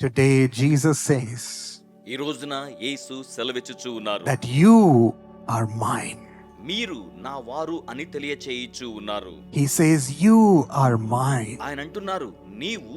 Today, Jesus says ఈ రోజున యేసు సెలవిచ్చుచూ ఉన్నారు that you are mine. మీరు నా వారు అని తెలియచేయిచూ ఉన్నారు He says, You are mine. ఆయన అంటున్నారు నీవు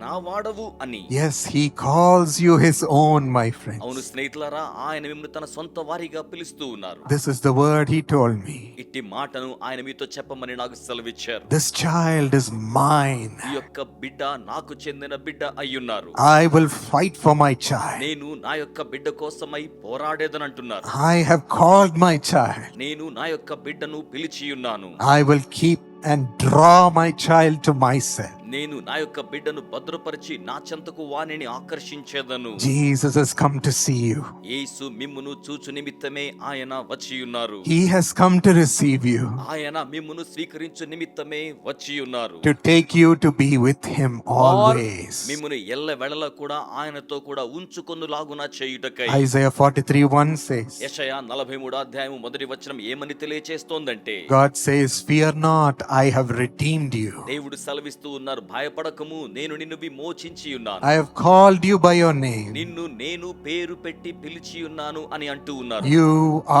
నా వాడవు అని Yes, He calls you His own, my friends. అవును స్నేహితులారా ఆయన మిమ్మల్ని తన సొంత వారిగా పిలుస్తూ ఉన్నారు This is the word He told me. ఇట్టి మాటను ఆయన మీతో చెప్పమని నాకు సెలవిచ్చారు This child is mine. ఈ యొక్క బిడ్డ నాకు చెందిన బిడ్డ అయ్యున్నారు I will fight for my child. నేను నా యొక్క బిడ్డ కోసమై పోరాడేదని అంటున్నారు I have called my child. నేను నా యొక్క బిడ్డను పిలిచి ఉన్నాను I will keep and draw my child to myself. నేను నా యొక్క బిడ్డను భద్రపరిచి నా చెంతకు వాణిని ఆకర్షించేదను Jesus has come to see you. యేసు మిమ్మును చూచు నిమిత్తమే ఆయన వచ్చి ఉన్నారు He has come to receive you, ఆయన మిమ్మును స్వీకరించు నిమిత్తమే వచ్చి ఉన్నారు to take you to be with Him always. మిమ్మును ఎల్ల వెళల కూడా ఆయనతో కూడా ఉంచుకొనులాగున చేయుటకై Isaiah 43 1 says, యెషయా నలభై మూడు అధ్యాయం మొదటి వచనం ఏమని తెలియచేస్తోందంటే God says, Fear not, I have redeemed you. దేవుడు సెలవిస్తూ ఉన్నారు భయపడకము నేను నిన్ను విమోచించి ఉన్నాను I have called you by your name. నిన్ను నేను పేరు పెట్టి పిలిచి ఉన్నాను అని అంటూ ఉన్నారు You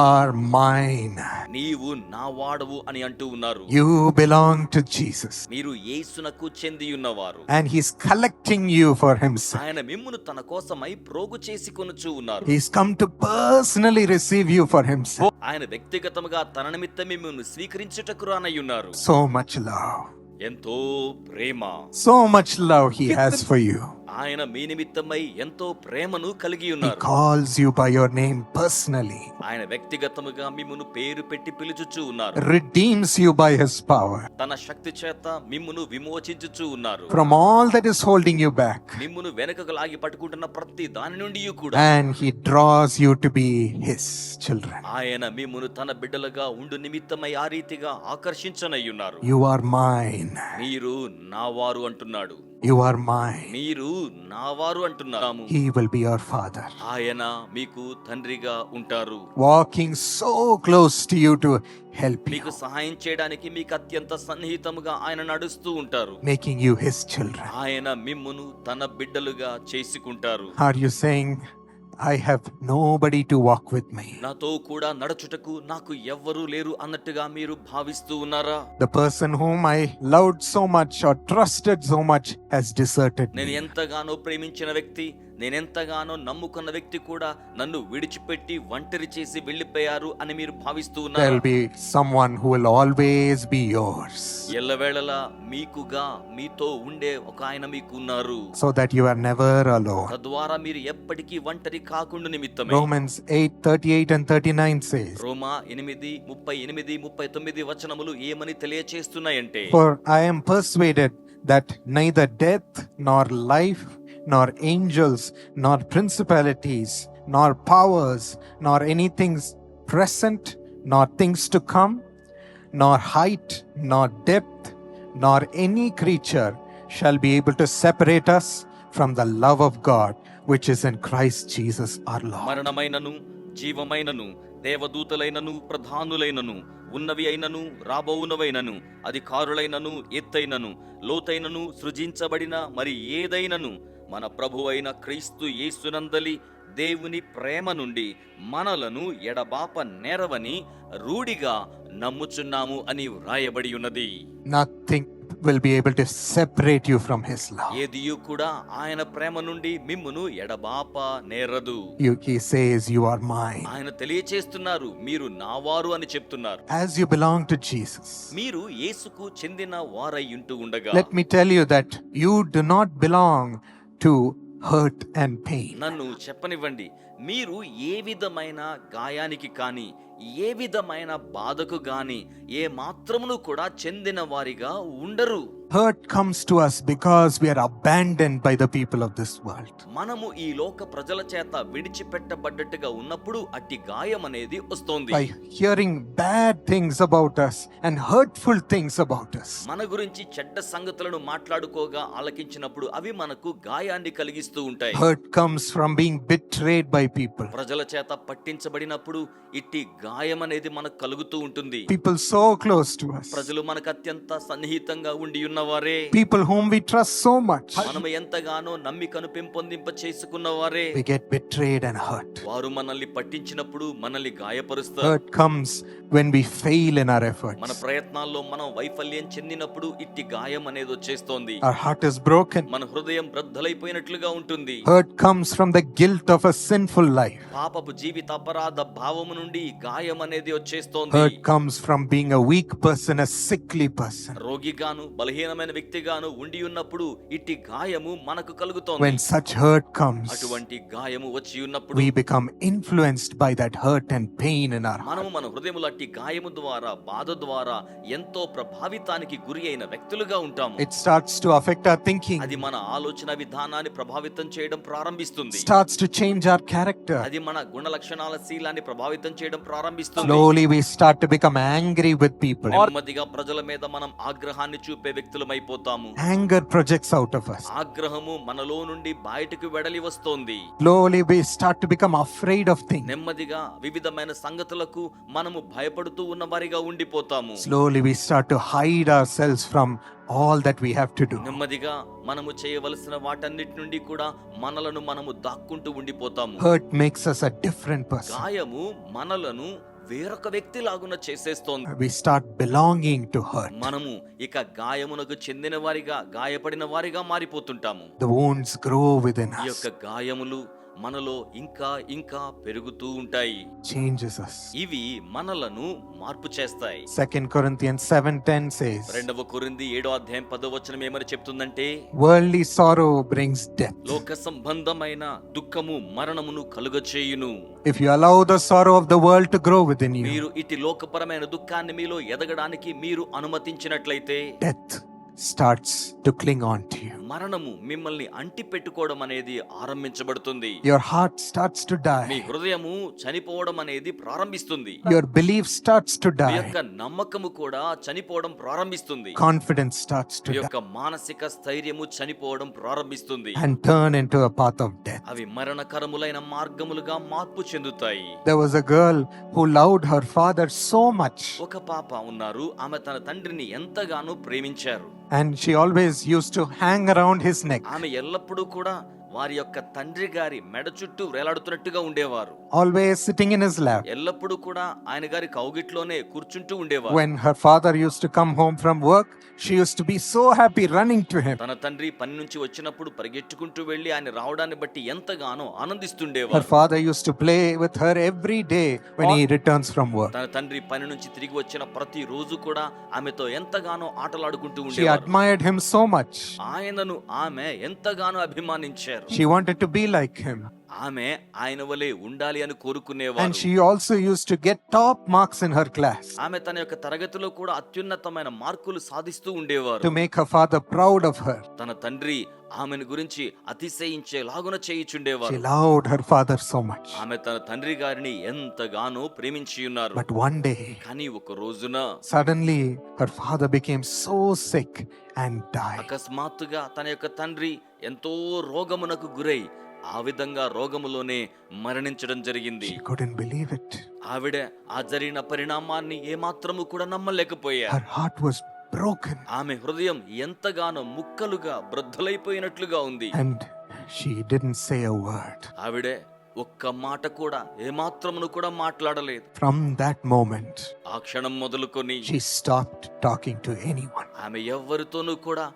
are mine. నీవు నా వాడవు అని అంటూ ఉన్నారు You belong to Jesus. మీరు యేసునకు చెంది ఉన్నవారు And He's collecting you for Himself. ఆయన మిమ్మును తన కోసమై ప్రోగు చేసి కొనుచూ ఉన్నారు He's come to personally receive you for Himself. ఆయన వ్యక్తిగతముగా తన నిమిత్తం మిమ్మల్ని స్వీకరించుటకు రానయ్యున్నారు So much love. ఎంతో ప్రేమ So much love He has for you. ఆయన మీ నిమిత్తమై ఎంతో ప్రేమను కలిగి He ఉన్నారు. calls you by your name personally, ఆయన వ్యక్తిగతముగా మిమ్మును పేరు పెట్టి పిలుచుచూ ఉన్నారు. Redeems you by His power. తన శక్తి చేత మిమ్మును విమోచించుచూ ఉన్నారు. From all that is holding you back. మిమ్మును వెనుకకు లాగి పట్టుకుంటున్న ప్రతి దాని నుండి కూడా. And He draws you to be His children. ఆయన మిమ్మును తన బిడ్డలుగా ఉండు నిమిత్తమై ఆ రీతిగా ఆకర్షించనయ్యున్నారు You are mine. మీరు నా వారు అంటున్నాడు. You are mine. మీరు నా వారు అంటున్నాము He will be your Father. ఆయన మీకు తండ్రిగా ఉంటారు Walking so close to you to help you, మీకు సహాయం చేయడానికి మీకు అత్యంత సన్నిహితముగా ఆయన నడుస్తూ ఉంటారు making you His children. ఆయన మిమ్మును తన బిడ్డలుగా చేసుకుంటారు Are you saying, I have nobody to walk with me? నాతో కూడా నడుచుటకు నాకు ఎవ్వరూ లేరు అన్నట్టుగా మీరు భావిస్తూ ఉన్నారా The person whom I loved so much or trusted so much has deserted నేను me. ఎంతగానో ప్రేమించిన వ్యక్తి నేనెంతగానో నమ్ముకున్న వ్యక్తి కూడా నన్ను విడిచిపెట్టి ఒంటరి చేసి వెళ్ళిపోయారు అని మీరు భావిస్తూ ఉన్నారు. There'll be someone who will always be yours. ఎల్లవేళలా మీకుగా మీతో ఉండే ఒక ఆయన మీకు ఉన్నారు so that you are never alone. తద్వారా మీరు ఎప్పటికీ ఒంటరి కాకుండా నిమిత్తమే. Romans 8 38 and 39 says, రోమా ఎనిమిది ముప్పై ఎనిమిది ముప్పై తొమ్మిది వచనములు ఏమని తెలియచేస్తున్నాయంటే For I am persuaded that neither death, nor life, nor angels, nor principalities, nor powers, nor anything present, nor things to come, nor height, nor depth, nor any creature shall be able to separate us from the love of God which is in Christ Jesus our Lord. మరణమైనను జీవమైనను దేవదూతలైనను ప్రధానులైనను ఉన్నవి అయినను రాబోవునవైనను అధికారులైనను ఎత్తైనను లోతైనను సృజించబడిన మరి ఏదైనను మన ప్రభువైన క్రీస్తు యేసునందలి దేవుని ప్రేమ నుండి మనలను ఎడబాప నేరవని రూఢిగా నమ్ముచున్నాము అని వ్రాయబడి ఉన్నది Nothing will be able to separate you from His love. ఏదియు కూడా ఆయన ప్రేమ నుండి మిమ్మును ఎడబాప నేరదు You, he says, You are mine. ఆయన తెలియచేస్తున్నారు మీరు నావారు అని చెప్తున్నారు As you belong to Jesus, మీరు యేసుకు చెందిన వారై ఉంటూ ఉండగా let me tell you that you do not belong to hurt and pain నన్ను చెప్పనివ్వండి. మీరు ఏ విధమైన గాయానికి కానీ ఏ విధమైన బాధకు కానీ ఏ మాత్రమును కూడా చెందిన వారిగా ఉండరు. Hurt comes to us because we are abandoned by the people of this world మనము ఈ లోక ప్రజల చేత విడిచిపెట్టబడ్డట్టుగా ఉన్నప్పుడు అట్టి గాయం అనేది వస్తుంది. By hearing bad things about us and hurtful things about us మన గురించి చెడ్డ సంగతులను మాట్లాడుకోగా ఆలకించినప్పుడు అవి మనకు గాయాన్ని కలిగిస్తూ ఉంటాయి. Hurt comes from being betrayed by people ప్రజల చేత పట్టించబడినప్పుడు ఇట్టి గాయం అనేది మనకు కలుగుతూ ఉంటుంది. People so close to us. ప్రజలు మనకు అత్యంత సన్నిహితంగా ఉండి ఉన్న చేసుకున్నవారే. People whom we trust so much మనం ఎంతగానో నమ్మికను పెంపొందింప చేసుకున్నవారే. We get betrayed and hurt వారు మనల్ని పట్టించినప్పుడు మనల్ని గాయపరుస్తారు. Hurt comes when we fail in our efforts మన ప్రయత్నాల్లో మనం వైఫల్యం చెందినప్పుడు ఇట్టి గాయం అనేది వచ్చేస్తోంది. అవర్ హార్ట్ ఇస్ బ్రోకెన్ మన హృదయం బ్రద్దలైపోయినట్లుగా ఉంటుంది. Hurt comes from the guilt of a sinful life పాపపు జీవిత అపరాధ భావము నుండి గాయం అనేది వచ్చేస్తోంది. Hurt comes from being a weak person a sickly person రోగిగాను బలహీన బలహీనమైన వ్యక్తిగాను ఉండి ఉన్నప్పుడు ఇట్టి గాయము మనకు కలుగుతోంది When such hurt comes, అటువంటి గాయము వచ్చి ఉన్నప్పుడు we become influenced by that hurt and pain in our. మనము మన హృదయములో అట్టి గాయము ద్వారా బాధ ద్వారా ఎంతో ప్రభావితానికి గురి అయిన వ్యక్తులుగా ఉంటాము It starts to affect our thinking, అది మన ఆలోచన విధానాన్ని ప్రభావితం చేయడం ప్రారంభిస్తుంది starts to change our character. అది మన గుణ లక్షణాల శీలాన్ని ప్రభావితం చేయడం ప్రారంభిస్తుంది Slowly, we start to become angry with people. నెమ్మదిగా ప్రజల మీద మనం ఆగ్రహాన్ని చూపే వ్యక్తులమైపోతాము Anger projects out of us. ఆగ్రహము మనలో నుండి బయటకు వెడలి వస్తోంది Slowly, we start to become afraid of things. నెమ్మదిగా వివిధమైన సంగతులకు మనము భయపడుతూ ఉన్న వారిగా ఉండిపోతాము Slowly, we start to hide ourselves from all that we have to do. నెమ్మదిగా మనము చేయవలసిన వాటన్నిటి నుండి కూడా మనలను మనము దాక్కుంటూ ఉండిపోతాము Hurt makes us a different person. గాయము మనలను వేరొక వ్యక్తి లాగున చేసేస్తోంది. We start belonging to hurt. మనము ఇక గాయమునకు చెందిన వారిగా గాయపడిన వారిగా మారిపోతుంటాము. The wounds grow within ఈ us, యొక్క గాయములు మనలో ఇంకా ఇంకా పెరుగుతూ ఉంటాయి us. ఇవి మనలను మార్పు చేస్తాయి 2 Corinthians 7:10 says, రెండవ కొరింది ఏడో అధ్యాయం పదో వచనం ఏమని చెప్తుందంటే Worldly sorrow brings death. లోక సంబంధమైన దుఃఖము మరణమును కలుగచేయును If you allow the sorrow of the world to grow within you, మీరు ఇటు లోకపరమైన దుఃఖాన్ని మీలో ఎదగడానికి మీరు అనుమతించినట్లయితే death starts to cling on to you. మరణము మిమ్మల్ని అంటి పెట్టుకోవడం అనేది ఆరంభించబడుతుంది. Your heart starts to me die. హృదయము చనిపోవడం అనేది ప్రారంభిస్తుంది. Your belief starts to me die. యొక్క నమ్మకము కూడా చనిపోవడం ప్రారంభిస్తుంది. Confidence starts to me die. యొక్క మానసిక స్థైర్యము చనిపోవడం ప్రారంభిస్తుంది. And turn into a path of death. అవి మరణకరములైన మార్గములుగా మార్పు చెందుతాయి. There was a girl who loved her father so much, ఒక పాప ఉన్నారు. ఆమె తన తండ్రిని ఎంతగానో ప్రేమించారు. And she always used to hang around his neck ఆమె ఎల్లప్పుడూ కూడా వారి యొక్క తండ్రి గారి మెడ చుట్టూ వేలాడుతున్నట్టుగా ఉండేవారు. Always sitting in his lap. ఎల్లప్పుడూ కూడా ఆయన గారి కౌగిట్లోనే కూర్చుంటూ ఉండేవారు When her father used to come home from work, she used to be so happy running to him. తన తండ్రి పని నుంచి వచ్చినప్పుడు పరిగెట్టుకుంటూ వెళ్ళి ఆయన రావడాన్ని బట్టి ఎంతగానో Her ఆనందిస్తుండేవారు father used to play with her every day when he returns from work. తన తండ్రి పని నుంచి తిరిగి వచ్చిన ప్రతి రోజు కూడా ఆమెతో ఎంతగానో ఆటలాడుకుంటూ She ఉండేవారు admired him so much. ఆయనను ఆమె ఎంతగానో అభిమానించారు She wanted to be like him. ఆమె ఆయన వలె ఉండాలి అని And కోరుకునేవారు she also used to get top marks in her class ఆమె తన యొక్క తరగతిలో కూడా అత్యున్నతమైన మార్కులు సాధిస్తూ ఉండేవారు to make her father proud of her. తన తండ్రి ఆమెను గురించి అతిశయించేలాగున చేయిచుండేవారు She loved her father so much. ఆమె తన తండ్రి గారిని ఎంతగానో ప్రేమించి ఉన్నారు But one day, కానీ ఒక రోజున suddenly, her father became so sick and died. అకస్మాత్తుగా తన యొక్క తండ్రి ఎంతో రోగమునకు గురై ఆ విధంగా రోగములోనే మరణించడం జరిగింది She couldn't believe it. ఆవిడ ఆ జరిగిన పరిణామాన్ని ఏమాత్రము కూడా నమ్మలేకపోయారు heart was broken ఆమె హృదయం ఎంతగానో ముక్కలుగా బ్రద్దలైపోయినట్లుగా ఉంది and she didn't say a word. ఆవిడే ఒక్క మాట కూడా ఏమాత్రమును కూడా మాట్లాడలేదు From that moment, ఆ క్షణం మొదలుకొని she stopped talking to anyone. ఆమె ఎవ్వరితోనూ కూడా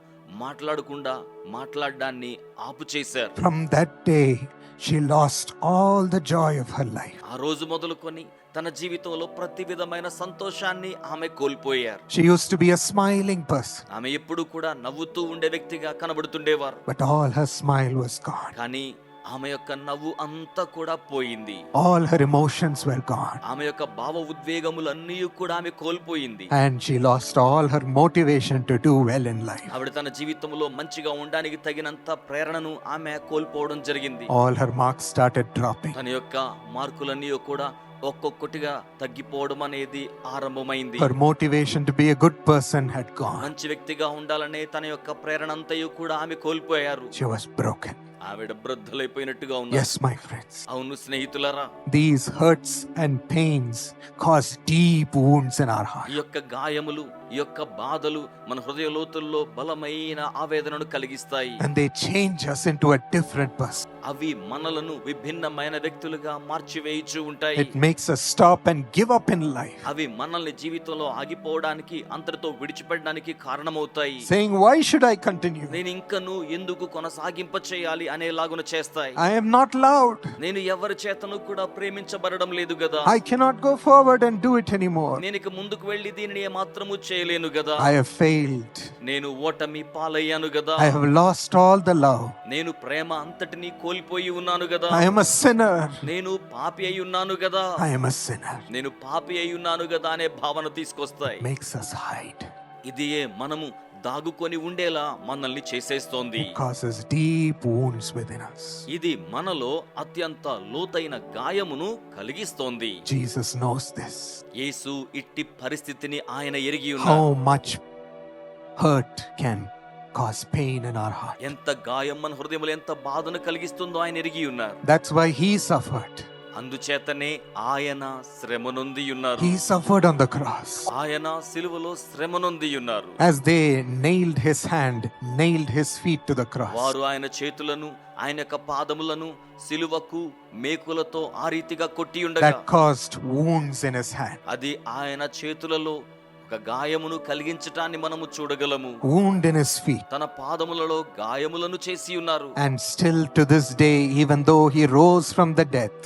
మాట్లాడకుండా మాట్లాడడాన్ని ఆపు చేశారు from that day she lost all the joy of her life ఆ రోజు మొదలుకొని తన జీవితంలో ప్రతి విధమైన సంతోషాన్ని ఆమె కోల్పోయారు. She use to be a smiling person ఆమె ఎప్పుడూ కూడా నవ్వుతూ ఉండే వ్యక్తిగా కనబడుతుండేవారు. But all her smile was gone కానీ ఆమె యొక్క నవ్వు అంతా కూడా పోయింది All her emotions were gone. ఆమె యొక్క భావ ఉద్వేగములన్నీ కూడా ఆమె కోల్పోయింది And she lost all her motivation to do well in life. ఆవిడ తన జీవితంలో మంచిగా ఉండడానికి తగినంత ప్రేరణను ఆమె కోల్పోవడం జరిగింది All her marks started dropping. తన యొక్క మార్కులన్నీ కూడా ఒక్కొక్కటిగా తగ్గిపోవడం అనేది ఆరంభమైంది Her motivation to be a good person had gone. మంచి వ్యక్తిగా ఉండాలనే తన యొక్క ప్రేరణ అంతయు కూడా ఆమె కోల్పోయారు She was broken. ఆవిడ వృద్ధులైపోయినట్టుగా ఉన్నారు Yes, my friends. అవును స్నేహితులారా These hurts and pains cause deep wounds in our ఈ heart. యొక్క గాయములు ఈ యొక్క బాధలు మన హృదయ లోతుల్లో బలమైన ఆవేదనను కలిగిస్తాయి And they change us into a different person. అవి మనలను విభిన్నమైన వ్యక్తులుగా మార్చివేయచ్చు ఉంటాయి It makes us stop and give up in life, అవి మనల్ని జీవితంలో ఆగిపోవడానికి అంతటితో విడిచిపెట్టడానికి కారణమవుతాయి saying, Why should I continue? నేను ఇంకను ఎందుకు కొనసాగింప చేయాలి అనేలాగున చేస్తాయి I am not loud. నేను ఎవరి చేతను కూడా ప్రేమించబడడం లేదు కదా I cannot go forward and do it anymore. నేను ఇక ముందుకు వెళ్ళి దీనిని ఏమాత్రము చేయలేను కదా I have failed. నేను ఓటమి పాలయ్యాను కదా I have lost all the love. నేను ప్రేమ అంతటిని కోల్పోయి ఉన్నాను కదా I am a sinner. నేను పాపి అయి ఉన్నాను కదా I am a sinner. నేను పాపి అయి ఉన్నాను కదా అనే భావన తీసుకొస్తాయి Makes us hide. ఇది ఏ మనము దాగుకొని ఉండేలా మనల్ని చేసేస్తోంది causes deep wounds within us. ఇది మనలో అత్యంత లోతైన గాయమును కలిగిస్తోంది Jesus knows this. యేసు ఇట్టి పరిస్థితిని ఆయన ఎరిగి ఉన్నారు How much hurt can cause pain in our heart. ఎంత గాయం మన హృదయంలో ఎంత బాధను కలిగిస్తుందో ఆయన ఎరిగి ఉన్నారు That's why he suffered. అందుచేతనే ఆయన శ్రమనొంది ఉన్నారు he suffered on the cross ఆయన సిలువలో శ్రమనొంది ఉన్నారు as they nailed his hand nailed his feet to the cross వారు ఆయన చేతులను ఆయన యొక్క పాదములను సిలువకు మేకులతో ఆ రీతిగా కొట్టి ఉండగా that cost wounds in his hand అది ఆయన చేతులలో ఒక గాయమును కలిగించటాన్ని మనము చూడగలము. వూండ్ ఇన్ హిస్ ఫీట్ తన పాదములలో గాయములను చేసి ఉన్నారు. And still to this day even though he rose from the death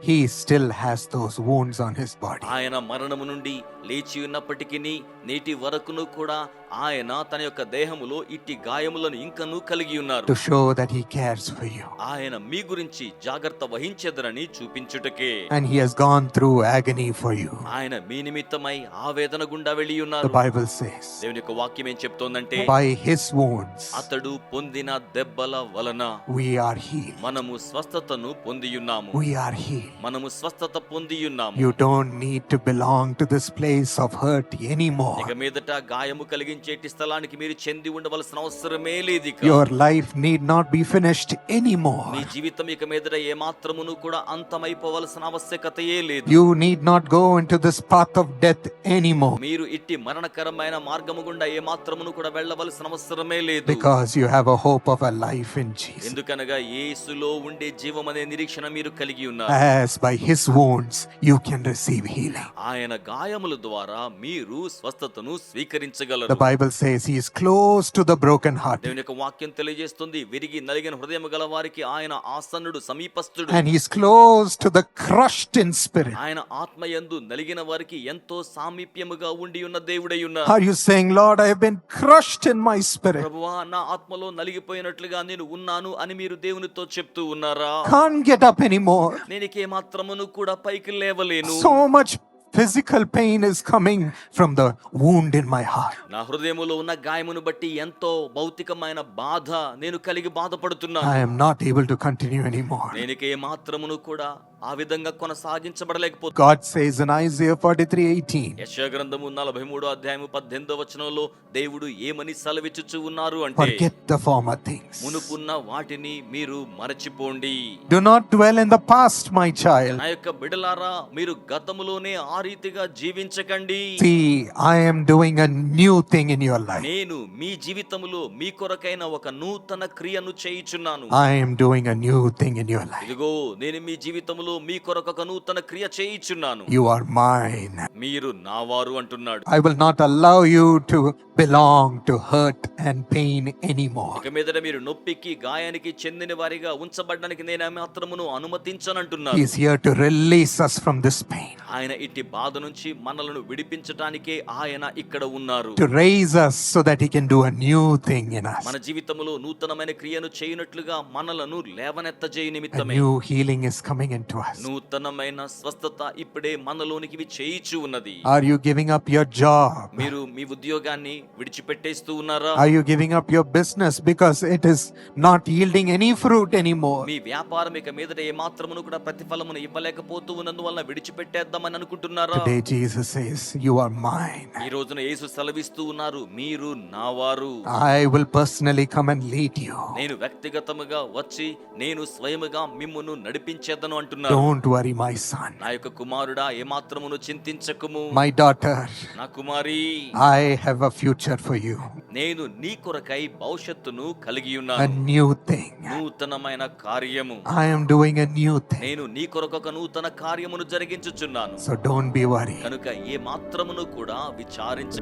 he still has those wounds on his body. ఆయన మరణము నుండి లేచి ఉన్నప్పటికీ నేటి వరకును కూడా ఆయన తన యొక్క దేహములో ఇట్టి గాయములను ఇంకనూ కలిగి ఉన్నారు To show that he cares for you. ఆయన మీ గురించి జాగ్రత్త వహించెదరని చూపించుటకే And he has gone through agony for you. ఆయన మీ నిమిత్తమై ఆవేదన గుండా వెళ్ళి The ఉన్నారు Bible says, దేవుని యొక్క వాక్యం ఏం చెప్తోందంటే by his wounds అతడు పొందిన దెబ్బల వలన we are healed. మనము స్వస్థతను పొంది ఉన్నాము We are healed. మనము స్వస్థత పొంది ఉన్నాము You don't need to belong to this place of hurt anymore. ఇక మీదట గాయము కలిగించేటి స్థలానికి మీరు చెంది ఉండవలసిన అవసరమే లేదు ఇక. Your life need not be finished anymore. మీ జీవితం ఇక మీదట ఏ మాత్రమును కూడా అంతమైపోవలసిన ఆవశ్యకతయే లేదు You need not go into this path of death anymore మీరు ఇట్టి మరణకరమైన మార్గము గుండా ఏ మాత్రమును కూడా వెళ్ళవలసిన అవసరమే లేదు because you have a hope of a life in Jesus. ఎందుకనగా యేసులో ఉండే జీవం అనే నిరీక్షణ మీరు కలిగి ఉన్నారు As by his wounds you can receive healing. ఆయన గాయముల ద్వారా మీరు స్వస్థతను The స్వీకరించగలరు Bible says he is close to the brokenhearted దేవుని యొక్క వాక్యం తెలియజేస్తుంది విరిగి నలిగిన హృదయం గల వారికి ఆయన ఆసన్నుడు సమీపస్తుడు and he is close to the crushed in spirit. ఆయన ఆత్మయందు నలిగిన వారికి ఎంతో సామీప్యముగా ఉండి ఉన్న దేవుడై ఉన్నారు Are you saying, Lord, I have been crushed in my spirit? ప్రభువా నా ఆత్మలో నలిగిపోయినట్లుగా నేను ఉన్నాను అని మీరు దేవునితో చెప్తూ ఉన్నారా Can't get up anymore. నేను ఏ మాత్రమును కూడా పైకి లేవలేను So much physical pain is coming from the wound in my heart. నా హృదయములో ఉన్న గాయమును బట్టి ఎంతో భౌతికమైన బాధ నేను కలిగి బాధపడుతున్నాను I am not able to continue anymore. నేను ఏ మాత్రమును కూడా ఆ విధంగా కొనసాగించబడలేకపోతున్నా God says in Isaiah 43 18, యశా గ్రంథము నలభై మూడో అధ్యాయము పద్దెనిమిదో వచనంలో దేవుడు ఏమని సెలవిచ్చుచు ఉన్నారు అంటే Forget the former things. మునుపున్న వాటిని మీరు మరచిపోండి Do not dwell in the past, my child. నా యొక్క బిడలారా మీరు గతములోనే ఆ రీతిగా జీవించకండి See, I am doing a new thing in your life. నేను మీ జీవితములో మీ కొరకైన ఒక నూతన క్రియను చేయుచున్నాను I am doing a new thing in your life. ఇదిగో నేను మీ జీవితములో మీ కొరకు కను తన క్రియ చేయించున్నాను. యు ఆర్ మైన్ మీరు నా వారు అంటున్నాడు. I will not allow you to belong to hurt and pain any more మీద మీరు నొప్పికి గాయానికి చెందిన వారిగా ఉంచబడడానికి నేను మాత్రమును అనుమతించను అంటున్నాను he here to release us from this pain. ఆయన ఇంటి బాధ నుంచి మనలను విడిపించడానికి ఆయన ఇక్కడ ఉన్నారు. To raise us so that he can do a మన జీవితంలో నూతనమైన క్రియను చేయనట్లుగా మనలను లేవనెత్త చేయ నిమిత్తమే. Healing is coming into to us. నూతనమైన స్వస్థత ఇప్పుడే మనలోనికి చేయిచు ఉన్నది Are you giving up your job? మీరు మీ ఉద్యోగాన్ని విడిచిపెట్టేస్తూ ఉన్నారా Are you giving up your business because it is not yielding any fruit anymore? మీ వ్యాపారం ఇక మీదట ఏ మాత్రమును కూడా ప్రతిఫలమును ఇవ్వలేకపోతూ ఉన్నందువల్ల విడిచిపెట్టేద్దామని అనుకుంటున్నారా Today, Jesus says, You are mine. ఈ రోజున యేసు సెలవిస్తూ ఉన్నారు మీరు నావారు I will personally come and lead you. నేను వ్యక్తిగతముగా వచ్చి నేను స్వయముగా మిమ్మును నడిపించేదను Don't worry, my son. నా యొక్క కుమారుడా ఏమాత్రమును చింతించకుము My daughter, నా కుమారి I have a future for you. నేను నీ కొరకై భవిష్యత్తును కలిగి A ఉన్నాను new thing. నూతనమైన కార్యము I am doing a new thing. నేను నీ కొరకు ఒక నూతన కార్యమును జరిగించుచున్నాను So don't be worried. కనుక ఏ మాత్రమును కూడా విచారించ